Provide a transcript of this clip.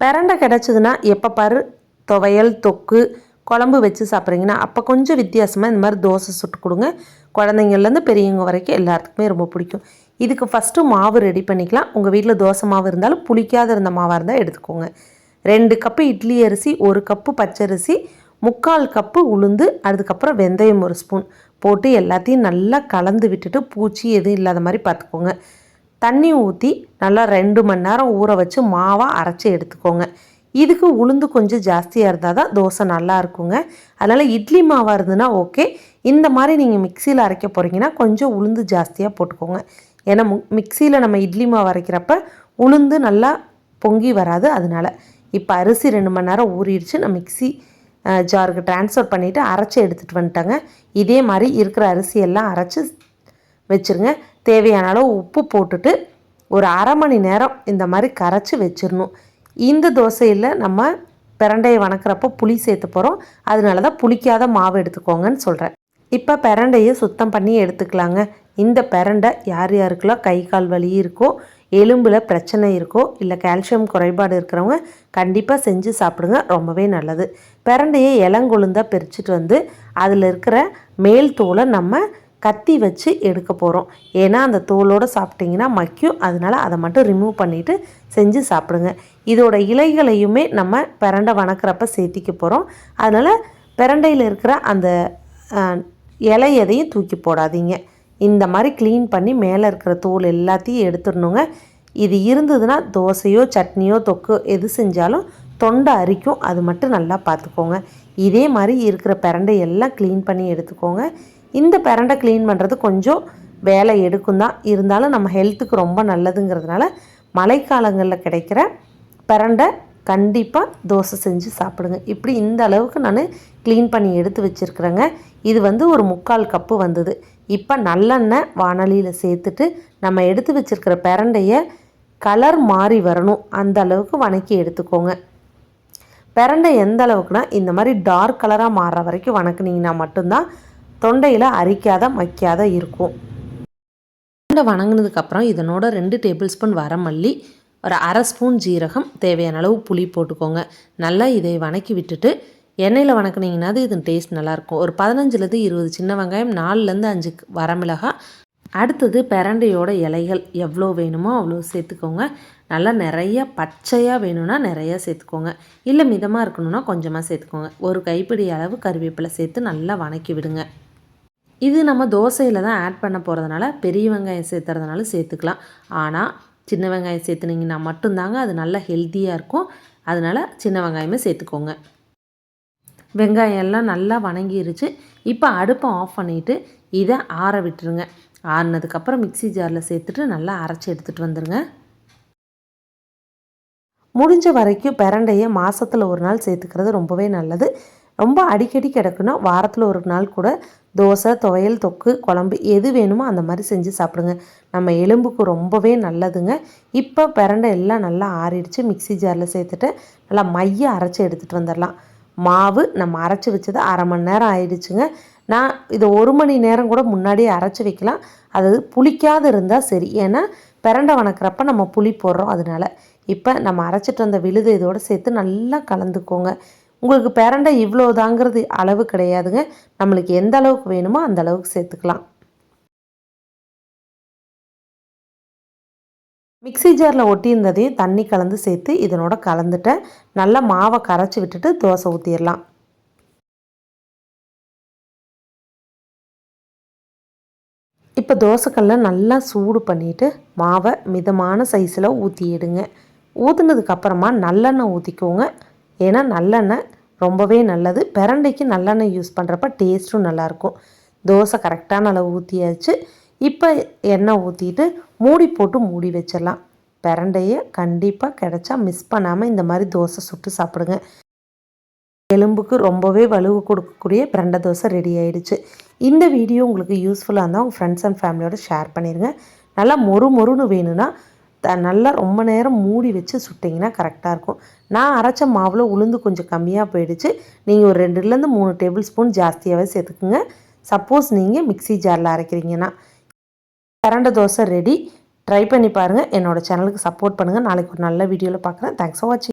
பிரண்டை கிடச்சிதுன்னா எப்போ பாரு துவையல் தொக்கு குழம்பு வச்சு சாப்பிட்றீங்கன்னா அப்போ கொஞ்சம் வித்தியாசமாக இந்த மாதிரி தோசை சுட்டு கொடுங்க. குழந்தைங்கள்லேருந்து பெரியவங்க வரைக்கும் எல்லாத்துக்குமே ரொம்ப பிடிக்கும். இதுக்கு ஃபஸ்ட்டு மாவு ரெடி பண்ணிக்கலாம். உங்கள் வீட்டில் தோசை மாவு இருந்தாலும் புளிக்காத இருந்த மாவாக இருந்தால் எடுத்துக்கோங்க. ரெண்டு கப்பு இட்லி அரிசி ஒரு கப்பு பச்சரிசி முக்கால் கப்பு உளுந்து அதுக்கப்புறம் வெந்தயம் ஒரு ஸ்பூன் போட்டு எல்லாத்தையும் நல்லா கலந்து விட்டுட்டு பூச்சி எதுவும் இல்லாத மாதிரி பார்த்துக்கோங்க. தண்ணி ஊற்றி நல்லா ரெண்டு மணி நேரம் ஊற வச்சு மாவாக அரைச்சி எடுத்துக்கோங்க. இதுக்கு உளுந்து கொஞ்சம் ஜாஸ்தியாக இருந்தால் தான் தோசை நல்லா இருக்குங்க. அதனால் இட்லி மாவாக இருந்ததுன்னா ஓகே. இந்த மாதிரி நீங்கள் மிக்சியில் அரைக்க போகிறீங்கன்னா கொஞ்சம் உளுந்து ஜாஸ்தியாக போட்டுக்கோங்க. ஏன்னா மிக்சியில் நம்ம இட்லி மாவு அரைக்கிறப்ப உளுந்து நல்லா பொங்கி வராது அதனால். இப்போ அரிசி ரெண்டு மணி நேரம் ஊறிடுச்சு. நான் மிக்சி ஜாருக்கு டிரான்ஸ்ஃபர் பண்ணிவிட்டு அரைச்சி எடுத்துகிட்டு வந்துட்டேங்க. இதே மாதிரி இருக்கிற அரிசியெல்லாம் அரைச்சி வச்சுருங்க. தேவையான அளவு உப்பு போட்டுட்டு ஒரு அரை மணி நேரம் இந்த மாதிரி கரைச்சி வச்சிடணும். இந்த தோசையில் நம்ம பிரண்டையை வணக்கிறப்போ புளி சேர்த்து போகிறோம் அதனால தான் புளிக்காத மாவு எடுத்துக்கோங்கன்னு சொல்கிறேன் இப்போ பிரண்டையை சுத்தம் பண்ணி எடுத்துக்கலாங்க. இந்த பிரண்டை யார் யாருக்கெல்லாம் கை கால் வலி இருக்கோ எலும்பில் பிரச்சனை இருக்கோ இல்லை கால்சியம் குறைபாடு இருக்கிறவங்க கண்டிப்பாக செஞ்சு சாப்பிடுங்க. ரொம்பவே நல்லது. பிரண்டையை இளங்கொழுந்தாக பிரிச்சுட்டு வந்து அதில் இருக்கிற மேல் தோலை நம்ம கத்தி வச்சு எடுக்க போகிறோம் ஏன்னா அந்த தோலோடு சாப்பிட்டிங்கன்னா மக்கியும். அதனால் அதை மட்டும் ரிமூவ் பண்ணிவிட்டு செஞ்சு சாப்பிடுங்க. இதோட இலைகளையுமே நம்ம பிரண்டை வணக்கிறப்ப சேர்த்திக்க போகிறோம் அதனால் பிரண்டையில் இருக்கிற அந்த இலை எதையும் தூக்கி போடாதீங்க. இந்த மாதிரி க்ளீன் பண்ணி மேலே இருக்கிற தோல் எல்லாத்தையும் எடுத்துடணுங்க. இது இருந்ததுன்னா தோசையோ சட்னியோ தொக்கு எது செஞ்சாலும் தொண்டை அரிக்கும். அது மட்டும் நல்லா பார்த்துக்கோங்க. இதே மாதிரி இருக்கிற பிரண்டை எல்லாம் க்ளீன் பண்ணி எடுத்துக்கோங்க. இந்த பிரண்டை க்ளீன் பண்ணுறது கொஞ்சம் வேலை எடுக்கும் தான். இருந்தாலும் நம்ம ஹெல்த்துக்கு ரொம்ப நல்லதுங்கிறதுனால மழைக்காலங்களில் கிடைக்கிற பிரண்டை கண்டிப்பாக தோசை செஞ்சு சாப்பிடுங்க. இப்படி இந்த அளவுக்கு நான் க்ளீன் பண்ணி எடுத்து வச்சுருக்குறேங்க. இது வந்து ஒரு முக்கால் கப்பு வந்தது. இப்போ நல்லெண்ணெய் வானலியில் சேர்த்துட்டு நம்ம எடுத்து வச்சுருக்கிற பிரண்டையை கலர் மாறி வரணும். அந்த அளவுக்கு வணக்கி எடுத்துக்கோங்க. பிரண்டை எந்த அளவுக்குனா இந்த மாதிரி டார்க் கலராக மாறுற வரைக்கும் வணக்குனிங்கன்னா மட்டும்தான் தொண்டையில் அரிக்காத மக்காத இருக்கும். தொண்டை வணங்கினதுக்கப்புறம் இதனோட ரெண்டு டேபிள் ஸ்பூன் வரமல்லி ஒரு அரை ஸ்பூன் ஜீரகம் தேவையான அளவு புளி போட்டுக்கோங்க. நல்லா இதை வணக்கி விட்டுட்டு எண்ணெயில் வணக்கினீங்கன்னா இது டேஸ்ட் நல்லாயிருக்கும். ஒரு பதினஞ்சுலேருந்து இருபது சின்ன வெங்காயம் நாலுலேருந்து அஞ்சு வரமிளகா அடுத்தது பிரண்டையோட இலைகள். எவ்வளோ வேணுமோ அவ்வளோ சேர்த்துக்கோங்க. நல்லா நிறைய பச்சையாக வேணும்னா நிறையா சேர்த்துக்கோங்க. இல்லை மிதமாக இருக்கணும்னா கொஞ்சமாக சேர்த்துக்கோங்க. ஒரு கைப்பிடி அளவு கருவேப்பிலை சேர்த்து நல்லா வணக்கி விடுங்க. இது நம்ம தோசையில் தான் ஆட் பண்ண போகிறதுனால பெரிய வெங்காயம் சேர்த்துறதுனால சேர்த்துக்கலாம். ஆனால் சின்ன வெங்காயம் சேர்த்துனீங்கன்னா மட்டும்தாங்க அது நல்லா ஹெல்த்தியாக இருக்கும். அதனால் சின்ன வெங்காயமே சேர்த்துக்கோங்க. வெங்காயம் எல்லாம் நல்லா வணங்கிருச்சு. இப்போ அடுப்பை ஆஃப் பண்ணிவிட்டு இதை ஆற விட்டுருங்க. ஆறினதுக்கப்புறம் மிக்சி ஜாரில் சேர்த்துட்டு நல்லா அரைச்சி எடுத்துகிட்டு வந்துடுங்க முடிஞ்ச வரைக்கும் பிரண்டையை மாதத்தில் ஒரு நாள் சேர்த்துக்கிறது ரொம்பவே நல்லது. ரொம்ப அடிக்கடி கிடக்குன்னா வாரத்தில் ஒரு நாள் கூட தோசை துவையல் தொக்கு குழம்பு எது வேணுமோ அந்த மாதிரி செஞ்சு சாப்பிடுங்க. நம்ம எலும்புக்கு ரொம்பவே நல்லதுங்க. இப்போ பிரண்டை எல்லாம் நல்லா ஆறிடுச்சு. மிக்சி ஜாரில் சேர்த்துட்டு நல்லா மைய அரைச்சி எடுத்துகிட்டு வந்துடலாம். மாவு நம்ம அரைச்சி வச்சது அரை மணி நேரம் ஆயிடுச்சுங்க. நான் இதை ஒரு மணி நேரம் கூட முன்னாடியே அரைச்சி வைக்கலாம். அது புளிக்காது இருந்தால் சரி. ஏன்னா பிரண்டை வணக்கிறப்ப நம்ம புளி போடுறோம் அதனால். இப்போ நம்ம அரைச்சிட்டு வந்த விழுது இதோடு சேர்த்து நல்லா கலந்துக்கோங்க. உங்களுக்கு பிரண்டை இவ்வளோதாங்கிறது அளவு கிடையாதுங்க. நம்மளுக்கு எந்த அளவுக்கு வேணுமோ அந்த அளவுக்கு சேர்த்துக்கலாம். மிக்சி ஜாரில் ஒட்டியிருந்ததையும் தண்ணி கலந்து சேர்த்து இதனோட கலந்துட்டேன். நல்லா மாவை கரைச்சி விட்டுட்டு தோசை ஊற்றிடலாம் இப்போ தோசைக்கல்ல நல்லா சூடு பண்ணிவிட்டு மாவை மிதமான சைஸில் ஊற்றிடுங்க ஊற்றுனதுக்கப்புறமா நல்லெண்ணெய் ஊற்றிக்கோங்க ஏன்னா நல்லெண்ணெய் ரொம்பவே நல்லது. பிரண்டைக்கு நல்லெண்ணெய் யூஸ் பண்ணுறப்ப டேஸ்ட்டும் நல்லாயிருக்கும் தோசை கரெக்டான அளவு ஊற்றியாச்சு இப்போ எண்ணெய் ஊற்றிட்டு மூடி போட்டு மூடி வச்சிடலாம். பிரண்டையை கண்டிப்பாக கிடச்சா மிஸ் பண்ணாமல் இந்த மாதிரி தோசை சுட்டு சாப்பிடுங்க. எலும்புக்கு ரொம்பவே வலுவு கொடுக்கக்கூடிய பிரண்டை தோசை ரெடி ஆகிடுச்சு இந்த வீடியோ உங்களுக்கு யூஸ்ஃபுல்லாக இருந்தால் உங்கள் ஃப்ரெண்ட்ஸ் அண்ட் ஃபேமிலியோட ஷேர் பண்ணிடுங்க நல்லா மொறு மொறுன்னு வேணும்னா த நல்லா ரொம்ப நேரம் மூடி வச்சு சுட்டிங்கன்னா கரெக்டாக இருக்கும். நான் அரைச்ச மாவில் உளுந்து கொஞ்சம் கம்மியாக போயிடுச்சு. நீங்கள் ஒரு ரெண்டுலேருந்து மூணு டேபிள் ஸ்பூன் ஜாஸ்தியாகவே சேர்த்துக்குங்க. சப்போஸ் நீங்கள் மிக்சி ஜாரில் அரைக்கிறீங்கன்னா. கரண்ட தோசை ரெடி. ட்ரை பண்ணி பாருங்கள் என்னோடய சேனலுக்கு சப்போர்ட் பண்ணுங்கள் நாளைக்கு ஒரு நல்ல வீடியோவில் பார்க்குறேன் தேங்க்ஸ் ஃபார் வாட்சிங்